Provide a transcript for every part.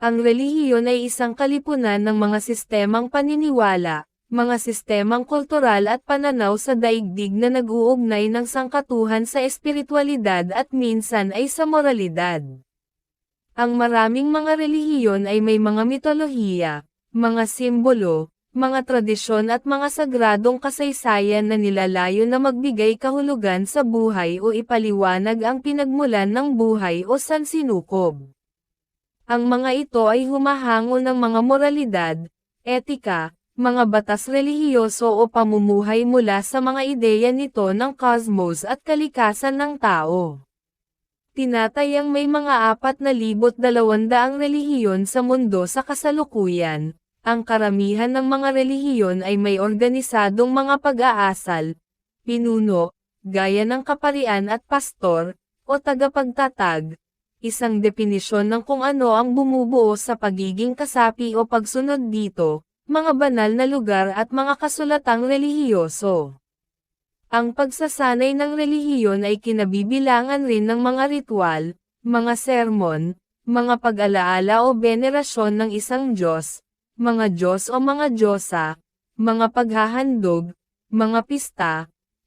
Ang relihiyon ay isang kalipunan ng mga sistemang paniniwala, mga sistemang kultural at pananaw sa daigdig na nag-uugnay ng sangkatuhan sa espiritualidad at minsan ay sa moralidad. Ang maraming mga relihiyon ay may mga mitolohiya, mga simbolo, mga tradisyon at mga sagradong kasaysayan na nilalayo na magbigay kahulugan sa buhay o ipaliwanag ang pinagmulan ng buhay o sansinukob. Ang mga ito ay humahango ng mga moralidad, etika, mga batas relihiyoso o pamumuhay mula sa mga ideya nito ng cosmos at kalikasan ng tao. Tinatayang may mga 4,200 relihiyon sa mundo sa kasalukuyan. Ang karamihan ng mga relihiyon ay may organisadong mga pag-aasal, pinuno, gaya ng kaparian at pastor, o tagapagtatag, isang definisyon ng kung ano ang bumubuo sa pagiging kasapi o pagsunod dito, mga banal na lugar at mga kasulatang relihiyoso. Ang pagsasanay ng relihiyon ay kinabibilangan rin ng mga ritual, mga sermon, mga pag-alaala o venerasyon ng isang Diyos, mga Diyos o mga Diyosa, mga paghahandog, mga pista,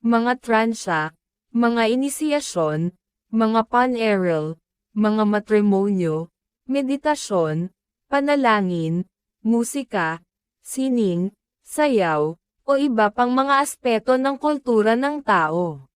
mga transya, mga inisiyasyon, mga paneral, mga matrimonyo, meditasyon, panalangin, musika, sining, sayaw, o iba pang mga aspeto ng kultura ng tao.